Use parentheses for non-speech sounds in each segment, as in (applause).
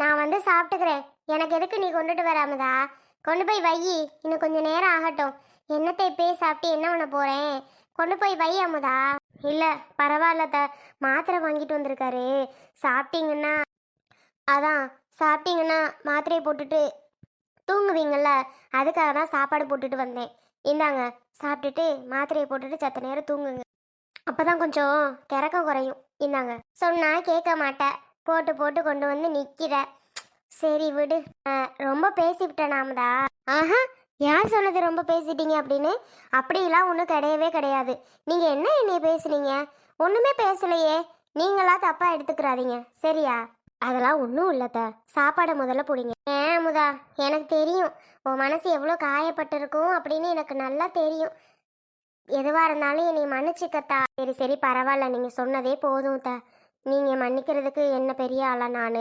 நான் வந்து சாப்பிட்டுக்கிறேன். எனக்கு எதுக்கு நீ கொண்டுட்டு வராமதா? கொண்டு போய் வை. இன்னும் கொஞ்சம் நேரம் ஆகட்டும். என்னத்தை இப்பயே சாப்பிட்டு என்ன பண்ண போறேன்? கொண்டு போய் வை அமுதா. இல்ல பரவாயில்ல த. மாத்திரை வாங்கிட்டு வந்திருக்காரு. சாப்பிட்டீங்கன்னா அதான் சாப்பிட்டீங்கன்னா மாத்திரையை போட்டுட்டு தூங்குவீங்கள்ல அதுக்காக தான் சாப்பாடு போட்டுட்டு வந்தேன். இந்தாங்க சாப்பிட்டுட்டு மாத்திரையை போட்டுட்டு சத்த நேரம் தூங்குங்க. அப்பதான் கொஞ்சம் கிறக்கம் குறையும். இந்தாங்க. சொன்னா கேட்க மாட்டேன் போட்டு போட்டு கொண்டு வந்து நிக்கிற. சரி விடு. ரொம்ப பேசிவிட்டேன் நாமதா. ஆஹா யார் சொன்னது ரொம்ப பேசிட்டீங்க அப்படின்னு? அப்படிலாம் ஒன்றும் கிடையவே கிடையாது. நீங்க என்ன என்னைய பேசுனீங்க? ஒண்ணுமே பேசலையே. நீங்களா தப்பா எடுத்துக்கிறாதீங்க. சரியா? அதெல்லாம் ஒன்றும் இல்லத்த. சாப்பாடை முதல்ல பிடிங்க. ஏன் அமுதா எனக்கு தெரியும். உன் மனசு எவ்வளோ காயப்பட்டிருக்கும் அப்படின்னு எனக்கு நல்லா தெரியும். எதுவாக இருந்தாலும் என்னை மன்னிச்சுக்கத்தா. சரி சரி பரவாயில்ல. நீங்கள் சொன்னதே போதும் த. நீங்கள் மன்னிக்கிறதுக்கு என்ன பெரிய ஆளா நான்?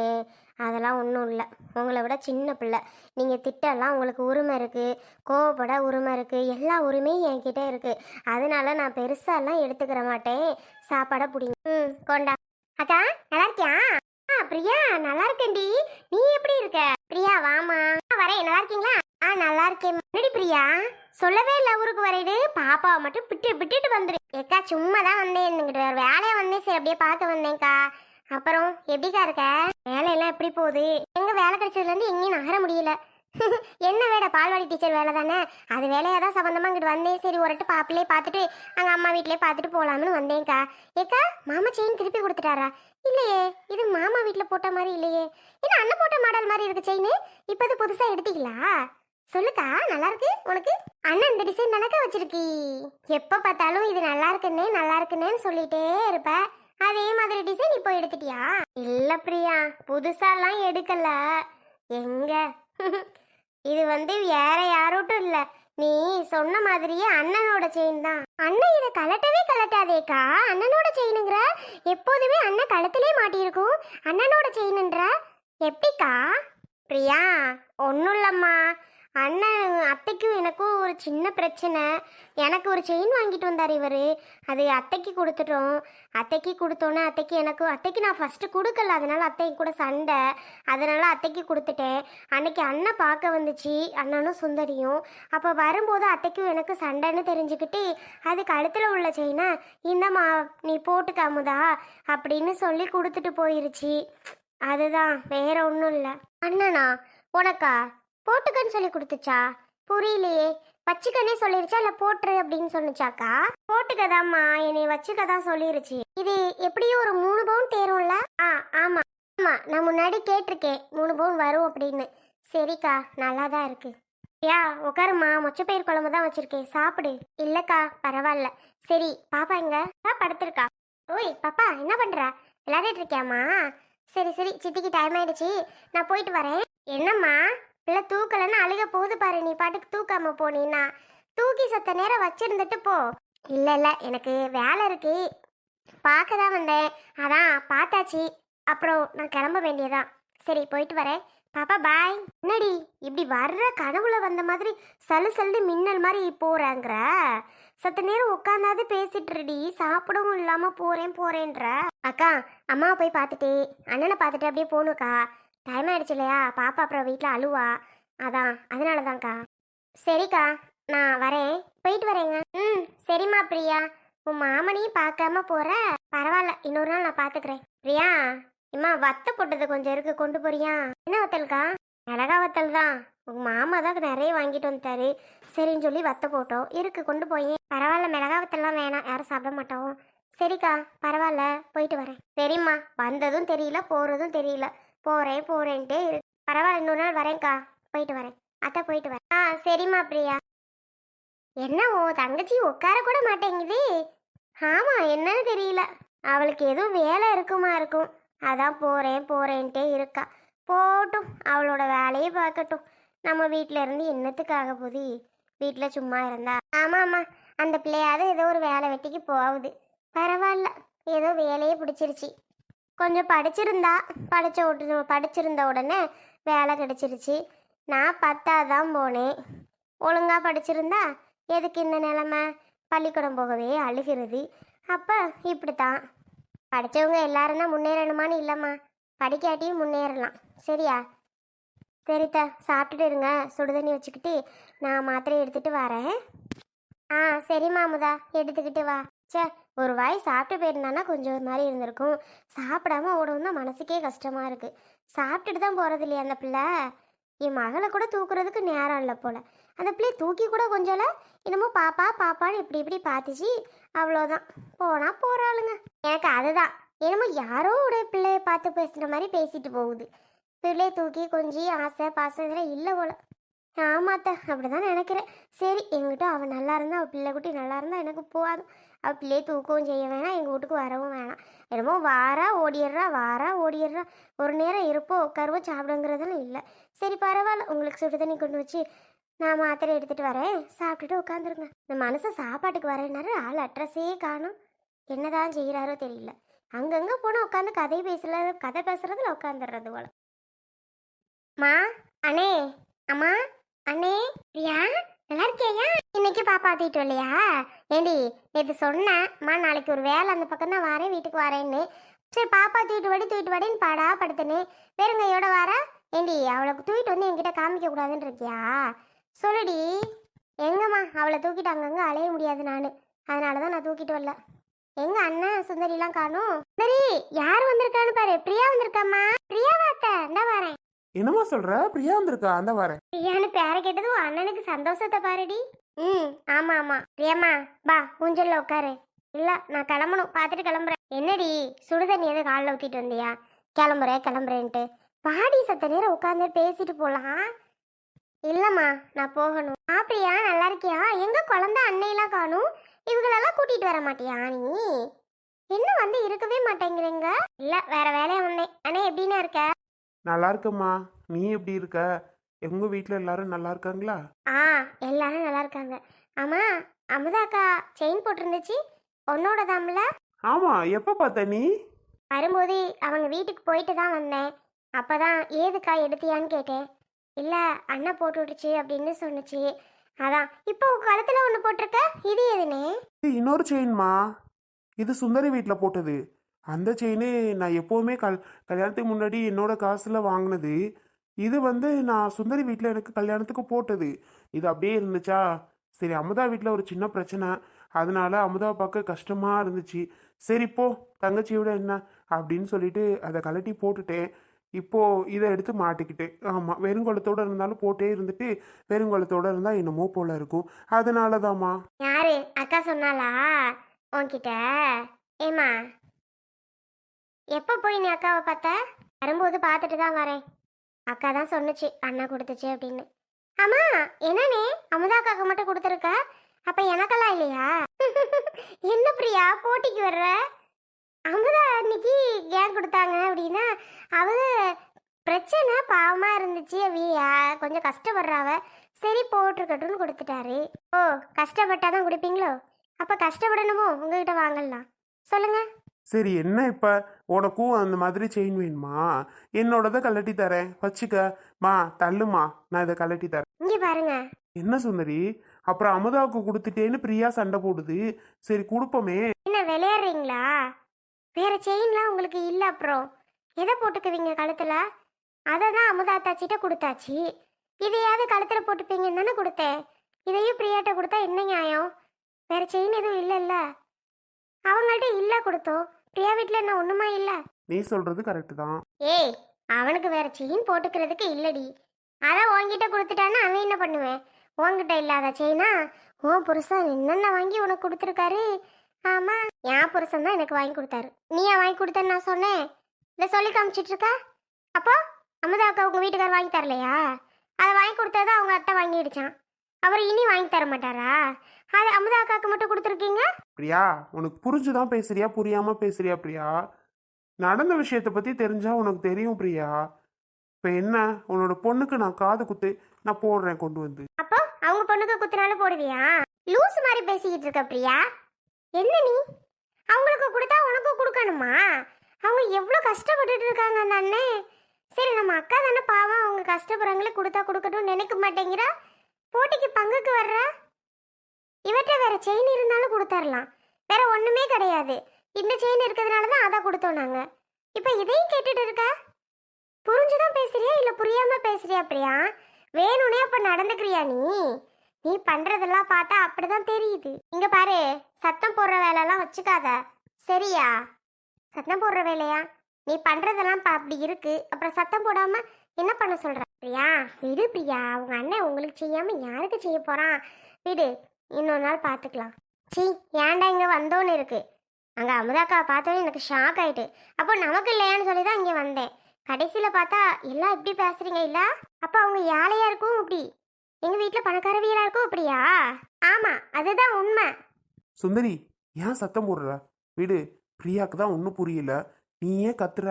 அதெல்லாம் ஒன்றும் இல்லை. உங்களை விட சின்ன பிள்ளை. நீங்கள் திட்டெல்லாம் உங்களுக்கு உரிமை இருக்குது கோவப்பட உரிமை இருக்குது எல்லா உரிமையும் என்கிட்ட இருக்குது அதனால நான் பெருசாலாம் எடுத்துக்கிற மாட்டேன். சாப்பாடை பிடிங்க. ம் கொண்டா. அக்கா நல்லா இருக்கியா? ஆ பிரியா நல்லா இருக்கேன்டி. நீ எப்படி இருக்க? பிரியா வாமா வரேன். நல்லா இருக்கீங்களா? ஆ நல்லா இருக்கேன் முன்னாடி பிரியா? சொல்லவே இல்லை ஊருக்கு வரையுது பாப்பாவை மட்டும் பிட்டு பிட்டுட்டு வந்துரு. ஏக்கா சும்மா தான் வந்தேன். இங்கிட்ட வேறு வேலையை வந்தேன் சரி அப்படியே பார்க்க வந்தேன்க்கா. அப்புறம் எப்படிக்கா இருக்க? வேலையெல்லாம் எப்படி போகுது? எங்கே வேலை கிடைச்சதுலேருந்து எங்கேயும் நகர முடியல. (laughs) என்ன வேட பால்வாடி டீச்சர் வேலை தானே? அது வேலையாக தான் சம்மந்தமாக இங்கிட்டு வந்தேன். சரி ஒருட்டு பாப்பிலே பார்த்துட்டு அங்கே அம்மா வீட்டிலே பார்த்துட்டு போகலாம்னு வந்தேன்க்கா. ஏக்கா மாமா செயின் திருப்பி கொடுத்துட்டாரா? இல்லையே இது மாமா வீட்டில் போட்ட மாதிரி இல்லையே. என்ன அண்ணன் போட்ட மாடல் மாதிரி இருக்கு செயின்? இப்போ அது புதுசாக எடுத்தீங்களா? சொல்லுக்கா நல்லா இருக்கு உனக்கு? அண்ணன் இந்த டிசைன் தானக்கா வச்சிருக்கி? எப்போ பார்த்தாலும் இது நல்லா இருக்குன்னே நல்லா இருக்குன்னேன்னு சொல்லிட்டே இருப்ப. அதே மாதிரி டிசைன் இப்போ எடுத்துட்டியா? இல்ல பிரியா புதுசாலாம் எடுக்கல. எங்க? (laughs) இது வந்து வேற யாரோட்டும் இல்ல. நீ சொன்ன மாதிரியே அண்ணனோட செயின் தான். அண்ணன் இதை கலட்டவே கலட்டாதேக்கா. அண்ணனோட செயினுங்கிற எப்போதுமே அண்ணன் கழுத்திலே மாட்டியிருக்கும். அண்ணனோட செயினுன்ற எப்படிக்கா? பிரியா ஒன்றும் இல்லம்மா. அண்ணன் அத்தைக்கும் எனக்கும் ஒரு சின்ன பிரச்சனை. எனக்கு ஒரு செயின் வாங்கிட்டு வந்தார் இவர். அது அத்தைக்கு கொடுத்துட்டோம். அத்தைக்கு கொடுத்தோன்னே அத்தைக்கு எனக்கு அத்தைக்கு நான் ஃபஸ்ட்டு கொடுக்கல. அதனால அத்தைக்கு கூட சண்டை. அதனால அத்தைக்கு கொடுத்துட்டேன். அன்னைக்கு அண்ணன் பார்க்க வந்துச்சு. அண்ணனும் சுந்தரியும். அப்போ வரும்போது அத்தைக்கும் எனக்கு சண்டைன்னு தெரிஞ்சுக்கிட்டு அது கழுத்தில் உள்ள செயினை இந்தம்மா நீ போட்டுக்காமுதா அப்படின்னு சொல்லி கொடுத்துட்டு போயிருச்சு. அதுதான் வேற ஒன்றும் இல்லை. அண்ணனா உனக்கா? போட்டுக்கன்னு சொல்லி கொடுத்துச்சா? புரியலையே. வச்சுக்கன்னே சொல்லிருச்சா? இல்லை போட்டுரு அப்படின்னு சொன்னுச்சாக்கா? போட்டுக்கதாம்மா. என்னை வச்சுக்கதான் சொல்லிருச்சு. இது எப்படியும் ஒரு மூணு பவுன் தேரும்ல? ஆ ஆமா. ஆமா நான் முன்னாடி கேட்டிருக்கேன். மூணு பவுன் வரும் அப்படின்னு. சரிக்கா நல்லா தான் இருக்கு. யா உட்காருமா மொச்சப்பயிர் குழம்பு தான் வச்சிருக்கேன். சாப்பிடு. இல்லக்கா பரவாயில்ல. சரி பாப்பா எங்க? ஆ படுத்திருக்கா. ஓய் பாப்பா என்ன பண்ற? விளையாடிட்டு இருக்கியாம்மா? சரி சரி. சித்திக்கு டைம் ஆயிடுச்சு. நான் போயிட்டு வரேன். என்னம்மா? இல்லை தூக்கலன்னு அழுக போகுது பாரு. நீ பாட்டுக்கு தூக்காம போனீன்னா தூக்கி சத்த நேரம் வச்சிருந்துட்டு போ. இல்லை இல்லை எனக்கு வேலை இருக்கு. பார்க்க தான் வந்தேன். அதான் பார்த்தாச்சு. அப்புறம் நான் கிளம்ப வேண்டியதான் சரி போயிட்டு வரேன். பாப்பா பாய் என்னடி இப்படி வர்ற கனவுல வந்த மாதிரி சலு சல்லு மின்னல் மாதிரி போறாங்கிற? சத்த நேரம் உட்காந்தாது பேசிட்டுருடி. சாப்பிடவும் இல்லாம போறேன் போறேன்ற. அக்கா அம்மாவை போய் பார்த்துட்டு அண்ணனை பார்த்துட்டு அப்படியே போகணுக்கா. டைம் ஆயிடுச்சு இல்லையா? பாப்பா அப்புறம் வீட்டில் அழுவா. அதான் அதனால தான்க்கா சரிக்கா நான் வரேன். போயிட்டு வரேங்க. ம் சரிம்மா பிரியா. உன் மாமனையும் பார்க்காம போற? பரவாயில்ல இன்னொரு நாள் நான் பார்த்துக்கிறேன் பிரியா இம்மா வத்த போட்டது கொஞ்சம் இருக்கு. கொண்டு போறியா? என்ன வத்தல்க்கா? மிளகா வத்தல் தான். உங்கள் மாமா தான் நிறைய வாங்கிட்டு வந்துட்டாரு. சரின்னு சொல்லி வத்த போட்டோம். இருக்கு கொண்டு போய். பரவாயில்ல மிளகா வத்தல்லாம் வேணாம். யாரும் சாப்பிட மாட்டோம். சரிக்கா பரவாயில்ல போயிட்டு வரேன். சரிம்மா வந்ததும் தெரியல போகிறதும் தெரியல. போறேன் போறேன்ட்டே இரு. பரவாயில்ல இன்னொரு நாள் வரேன்க்கா. போயிட்டு வரேன். அத்தை போயிட்டு வரேன். ஆ சரிம்மா பிரியா. என்ன ஓ தங்கச்சி உட்கார கூட மாட்டேங்குது. ஆமா என்னன்னு தெரியல. அவளுக்கு எதுவும் வேலை இருக்குமா இருக்கும். அதான் போறேன் போறேன்ட்டே இருக்கா. போட்டும் அவளோட வேலையை பார்க்கட்டும். நம்ம வீட்டில இருந்து என்னத்துக்காக போதி? வீட்டில் சும்மா இருந்தா? ஆமா ஆமா அந்த பிள்ளையாவது ஏதோ ஒரு வேலை வெட்டிக்கு போகுது. பரவாயில்ல ஏதோ வேலையே பிடிச்சிருச்சு. கொஞ்சம் படிச்சிருந்தா படிச்ச உடனே படிச்சிருந்த உடனே வேலை கிடைச்சிருச்சு. நான் பத்தாதான் போனேன். ஒழுங்காக படிச்சிருந்தா எதுக்கு இந்த நிலமை? பள்ளிக்கூடம் போகவே அழுகிறது. அப்போ இப்படி தான் படித்தவங்க எல்லாருன்னா முன்னேறணுமான்னு இல்லைம்மா. படிக்காட்டியும் முன்னேறலாம். சரியா? சரித்தா சாப்பிட்டுட்டு இருங்க. சுடுதண்ணி வச்சுக்கிட்டு நான் மாத்திரை எடுத்துகிட்டு வரேன். ஆ சரிம்மா அமுதா எடுத்துக்கிட்டு வா. ச்சே ஒரு வாய் சாப்பிட்டு போயிருந்தானா கொஞ்சம் ஒரு மாதிரி இருந்திருக்கும். சாப்பிடாம ஓடவும் மனசுக்கே கஷ்டமா இருக்கு. சாப்பிட்டுட்டு தான் போறது இல்லையா அந்த பிள்ளை? என் மகளை கூட தூக்குறதுக்கு நேரம் இல்லை போல. அந்த பிள்ளையை தூக்கி கூட கொஞ்சம்ல என்னமோ பாப்பா பாப்பான்னு இப்படி இப்படி பார்த்துச்சு அவ்வளோதான் போனா போறாளுங்க. எனக்கு அதுதான். என்னமோ யாரோ உடைய பிள்ளைய பார்த்து பேசுகிற மாதிரி பேசிட்டு போகுது. பிள்ளையை தூக்கி கொஞ்சி ஆசை பாசம் இதெல்லாம் இல்லை போல. ஆமாத்த அப்படிதான் நினைக்கிறேன். சரி எங்கிட்ட அவன் நல்லா இருந்தா அவள் பிள்ளை குட்டி நல்லா இருந்தா எனக்கு போகாது அவள் பிள்ளையை தூக்கவும் செய்ய வேணாம் எங்கள் வீட்டுக்கு வரவும் வேணாம். என்னமோ வாரா ஓடிடுறா வாரா ஓடிடுறா. ஒரு நேரம் இருப்போம் உட்காருவோம் சாப்பிடுங்கிறதெல்லாம் இல்லை. சரி பரவாயில்ல. உங்களுக்கு சுடு தண்ணி கொண்டு வச்சு நான் மாத்திரை எடுத்துகிட்டு வரேன். சாப்பிட்டுட்டு உட்காந்துருங்க. இந்த மனுஷன் சாப்பாட்டுக்கு வரேன்னாரு. ஆள் அட்ரஸே காணும். என்னதான் செய்கிறாரோ தெரியல. அங்கங்கே போனால் உட்காந்து கதை பேசல கதை பேசுறதுல உட்காந்துடுறது போல. மா அண்ணே. அம்மா அண்ணே பிரியா. நல்லா இருக்கியா இன்னைக்கு பாப்பா தூக்கிட்டு இல்லையா ஏண்டி நேற்று சொன்னேன்மா நாளைக்கு ஒரு வேலை அந்த பக்கம் தான் வரேன் வீட்டுக்கு வரேன்னு. சரி பாப்பா தூக்கிட்டு வாடி தூக்கிட்டு வாடின்னு பாடா படுத்துனேன். வெறுங்கையோட வர? ஏண்டி அவளுக்கு தூக்கிட்டு வந்து என்கிட்ட காமிக்க கூடாதுன்னு இருக்கியா? சொல்லுடி. எங்கம்மா அவளை தூக்கிட்டு அங்கங்கே அலைய முடியாது நான். அதனால தான் நான் தூக்கிட்டு வரல. எங்க அண்ணன் சுந்தரிலாம் காணும். சரி யார் வந்திருக்கான்னு பாரு. பிரியா வந்திருக்காம்மா. பிரியா வாத்த இந்த வரேன். என்னம்மா சொல்ற? பிரியா வந்திருக்கா? அந்த வரேன் பிரியான்னு பேரை கேட்டதும் அண்ணனுக்கு சந்தோஷத்தை பாருடி. ம். ஆமா ஆமா. பிரியாம்மா பா ஊஞ்சல்ல உட்காரு இல்ல நான் கிளம்பணும். பார்த்துட்டு கிளம்புறேன். என்னடி? சுடுதண்ணி எதை காலில் ஊத்திட்டு வந்தியா? கிளம்புறேன் கிளம்புறேன்ட்டு. பாடி சத்த நேரம் உட்காந்து பேசிட்டு போலாம். இல்லம்மா நான் போகணும். ஆ பிரியா நல்லா இருக்கியா? எங்க குழந்தை அன்னையெல்லாம் காணும்? இவங்களெல்லாம் கூட்டிட்டு வர மாட்டியா நீ? என்ன வந்து இருக்கவே மாட்டேங்கிறீங்க? இல்ல வேற வேலையா வந்தேன். அண்ணே எப்படின்னு இருக்க? நல்லா இருக்கம்மா. நீ எப்படி இருக்க? உங்க வீட்ல எல்லாரும் நல்லா இருக்காங்களா? ஆ எல்லாரும் நல்லா இருக்காங்க. ஆமா அமுதா அக்கா செயின் போட்டிருந்துச்சு. உன்னோட தாம்ல ஆமா எப்ப பார்த்த நீ? வரும்போது அவங்க வீட்டுக்கு போயிட்டு தான் வந்தேன். அப்பதான் ஏதுக்கா எடுத்தியான்னு கேட்டேன். இல்ல அண்ணா போட்டு விட்டுச்சு அப்படின்னு சொன்னுச்சு. அதான் இப்போ உன் கழுத்துல ஒன்று போட்டிருக்க? இது எதுனே? இது இன்னொரு செயின்மா இது சுந்தரி வீட்டில் போட்டது. அந்த செயினு நான் எப்போவுமே கல் கல்யாணத்துக்கு முன்னாடி என்னோட காசில் வாங்கினது. இது வந்து நான் சுந்தரி வீட்டில் எனக்கு கல்யாணத்துக்கு போட்டது. இது அப்படியே இருந்துச்சா? சரி அமுதா வீட்டில் ஒரு சின்ன பிரச்சனை. அதனால அமுதா பார்க்க கஷ்டமாக இருந்துச்சு. சரி போ தங்கச்சியோட என்ன? அப்படின்னு சொல்லிட்டு அதை கழட்டி போட்டுட்டேன். இப்போது இதை எடுத்து மாட்டிக்கிட்டேன். ஆமாம் வெறுங்கோலத்தோடு இருந்தாலும் போட்டே இருந்துட்டு வெறுங்கோலத்தோடு இருந்தால் என்னமோ போல இருக்கும். அதனால தாம்மா யாரு? அக்கா சொன்னாலா உன்கிட்ட? ஏமா எப்போ போய் நீ அக்காவை பார்த்த? வரும்போது பார்த்துட்டு தான் வரேன். அக்கா தான் சொன்னுச்சு அண்ணா கொடுத்துச்சு அப்படின்னு. ஆமா என்னனே அமுதா அக்காக்கு மட்டும் கொடுத்துருக்க? அப்ப எனக்கெல்லாம் இல்லையா? (laughs) என்ன பிரியா போட்டிக்கு வர்ற? அமுதா அன்னைக்கு ஏன் கொடுத்தாங்க அப்படின்னா அவங்க பிரச்சனை பாவமா இருந்துச்சு அவியா. கொஞ்சம் கஷ்டப்படுறாவ. சரி போட்டிருக்கட்டும்னு கொடுத்துட்டாரு. ஓ கஷ்டப்பட்டாதான் குடிப்பீங்களோ? அப்ப கஷ்டப்படணுமோ? உங்ககிட்ட வாங்கலாம். சொல்லுங்க. சரி என்ன இப்போ? உனக்கும் அந்த மாதிரி செயின் வேணுமா? என்னோடத கழட்டி தரேன். வச்சுக்க. மா தள்ளுமா. நான் இதை கழட்டி தரேன். இங்க பாருங்க. என்ன சுந்தரி? அப்புறம் அமுதாவுக்கு கொடுத்துட்டேன்னு பிரியா சண்டை போடுது. சரி கொடுப்போமே. என்ன விளையாடுறீங்களா? வேற செயின்லாம் உங்களுக்கு இல்ல அப்புறம். எதை போட்டுக்குவீங்க கழுத்துல? அதை தான் அமுதா தாச்சிட்ட கொடுத்தாச்சு. இதையாவது கழுத்துல போட்டுப்பீங்கன்னு தானே கொடுத்தேன். இதையும் பிரியாட்ட கொடுத்தா என்ன நியாயம்? வேற செயின் எதுவும் இல்லைல்ல. அவங்கள்ட்ட இல்ல கொடுத்தோம். பிரியா வீட்டில் என்ன ஒண்ணுமா இல்லை? நீ சொல்றது கரெக்டு தான். ஏய் அவனுக்கு வேற செயின் போட்டுக்கிறதுக்கு இல்லடி. அதான் உன்கிட்ட கொடுத்துட்டான்னா அவன் என்ன பண்ணுவேன்? உன்கிட்ட இல்லாத செயினா உன் புருஷன் என்னென்ன வாங்கி உனக்கு கொடுத்துருக்காரு? ஆமா என் புருஷன் தான் எனக்கு வாங்கி கொடுத்தாரு. நீயா வாங்கி கொடுத்தேன்னு நான் சொன்னேன். இல்லை சொல்லி காமிச்சிட்டு இருக்க? அப்போ அமுதா அக்கா உங்க வீட்டுக்காரர் வாங்கி தரலையா? அதை வாங்கி கொடுத்தது அவங்க அத்தை வாங்கிடுச்சான் அவர் இனி வாங்கி தர மாட்டாரா? அது அமுதா அக்காவுக்கு மட்டும் கொடுத்துருக்கீங்க? பிரியா உனக்கு புரிஞ்சுதான் பேசுறியா? புரியாம பேசுறியா பிரியா? நடந்த விஷயத்தை பத்தி தெரிஞ்சா உனக்கு தெரியும் பிரியா. இப்போ என்ன? உன்னோட பொண்ணுக்கு நான் காது குத்து நான் போடுறேன் கொண்டு வந்து. அப்போ அவங்க பொண்ணுக்கு குத்துனால போடுவியா? லூஸ் மாதிரி பேசிக்கிட்டு இருக்க பிரியா. என்ன நீ? அவங்களுக்கு கொடுத்தா உனக்கும் கொடுக்கணுமா? அவங்க எவ்வளோ கஷ்டப்பட்டுட்டு இருக்காங்க அந்த அண்ணன் சரி நம்ம அக்கா தானே பாவம். அவங்க கஷ்டப்படுறாங்களே கொடுத்தா கொடுக்கட்டும் நினைக்க மாட்டேங்கிறா? போட்டிக்கு பங்குக்கு வர்ற? இவற்றை வேற செயின் இருந்தாலும் கொடுத்துர்லாம். வேற ஒண்ணுமே கிடையாது. இந்த செயின் இருக்கிறதுனால தான் அதை கொடுத்தோம் நாங்க. இப்போ இதையும் கேட்டுட்டு இருக்க? புரிஞ்சுதான் பேசுறியா? இல்ல புரியாம பேசுறியா பிரியா? வேணும்னே அப்ப நடந்துக்கிறியா நீ? நீ பண்றதெல்லாம் பார்த்தா அப்படிதான் தெரியுது. இங்க பாரு சத்தம் போடுற வேலையெல்லாம் வச்சுக்காத. சரியா? சத்தம் போடுற வேலையா? நீ பண்றதெல்லாம் அப்படி இருக்கு. அப்புறம் சத்தம் போடாம என்ன பண்ண சொல்ற பிரியா? விடு பிரியா. உங்க அண்ணன் உங்களுக்கு செய்யாம யாருக்கு செய்ய போறான்? விடு. இன்னொரு நாள் பாத்துக்கலாம் சீ ஏன்டா இங்க வந்தோன்னு இருக்கு? அங்க அமுதாக்கா பார்த்தோன்னே எனக்கு ஷாக் ஆயிட்டு. அப்போ நமக்கு இல்லையான்னு சொல்லி தான் இங்க வந்தேன். கடைசியில பார்த்தா எல்லாம் இப்படி பேசுறீங்க இல்ல? அப்ப அவங்க ஏழையா இருக்கும் இப்படி? எங்க வீட்டுல பணக்கார வீரா இருக்கும் இப்படியா? ஆமா அதுதான் உண்மை. சுந்தரி ஏன் சத்தம் போடுற? விடு பிரியாக்கு தான் ஒன்றும் புரியல. நீ ஏன் கத்துற.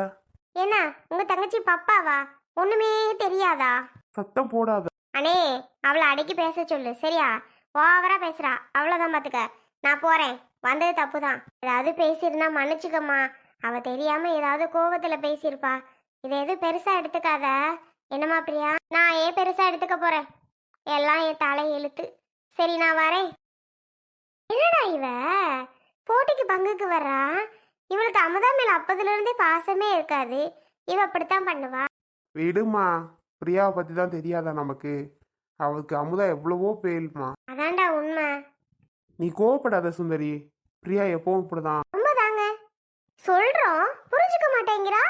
என்ன உங்க தங்கச்சி பப்பாவா? ஒண்ணுமே தெரியாதா? சத்தம் போடாத. அண்ணே அவளை அடக்கி பேச சொல்லு சரியா? ஓவரா பேசுகிறா அவ்வளோதான் பார்த்துக்க நான் போகிறேன் வந்தது தப்பு தான் ஏதாவது பேசியிருந்தா மன்னிச்சுக்கம்மா. அவள் தெரியாமல் ஏதாவது கோபத்தில் பேசியிருப்பா. இதை எதுவும் பெருசாக எடுத்துக்காத. என்னம்மா பிரியா? நான் ஏன் பெருசாக எடுத்துக்க போறேன்? எல்லாம் என் தலை எழுத்து சரி நான் வரேன். என்னடா இவ? போட்டிக்கு பங்குக்கு வர்றா? இவளுக்கு அமுதா மேல அப்பதுல இருந்தே பாசமே இருக்காது. இவ அப்படித்தான் பண்ணுவா. விடுமா பிரியாவை பற்றி தான் தெரியாதா நமக்கு? அவளுக்கு அமுதா எவ்வளவோ பேல்மா அதான்டா உண்மை. நீ கோவப்படாத சுந்தரி. பிரியா எப்பவும் இப்படிதான். உண்மைதாங்க. சொல்றோம். புரிஞ்சுக்க மாட்டேங்கிறா?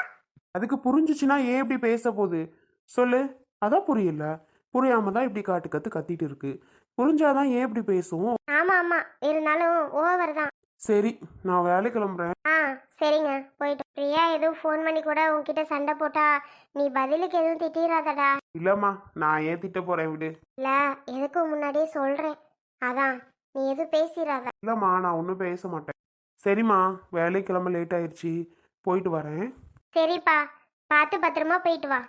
அதுக்கு புரிஞ்சுச்சுன்னா ஏன் இப்படி பேச போகுது? சொல்லு. அதான் புரியல. புரியாம தான் இப்படி காட்டு கத்து கத்திட்டு இருக்கு. புரிஞ்சாதான் ஏன் இப்படி பேசும் ஆமா ஆமா. இருந்தாலும் ஓவர் தான். சரி நான் வேலை கிளம்புறேன். ஆ சரிங்க. போயிட்டு. பிரியா எதுவும் ஃபோன் பண்ணி கூட உன்கிட்ட சண்டை போட்டா நீ பதிலுக்கு எதுவும் திட்டிடாதடா இல்லம்மா நான் ஏன் திட்ட போறேன் விடு. இல்ல எதுக்கும் முன்னாடியே சொல்றேன். அதான் நீ எதுவும் பேசிடாத இல்லம்மா நான் ஒன்றும் பேச மாட்டேன். சரிம்மா வேலை கிளம்ப லேட் ஆயிடுச்சு போயிட்டு வரேன். சரிப்பா பார்த்து பத்திரமா போயிட்டு வா.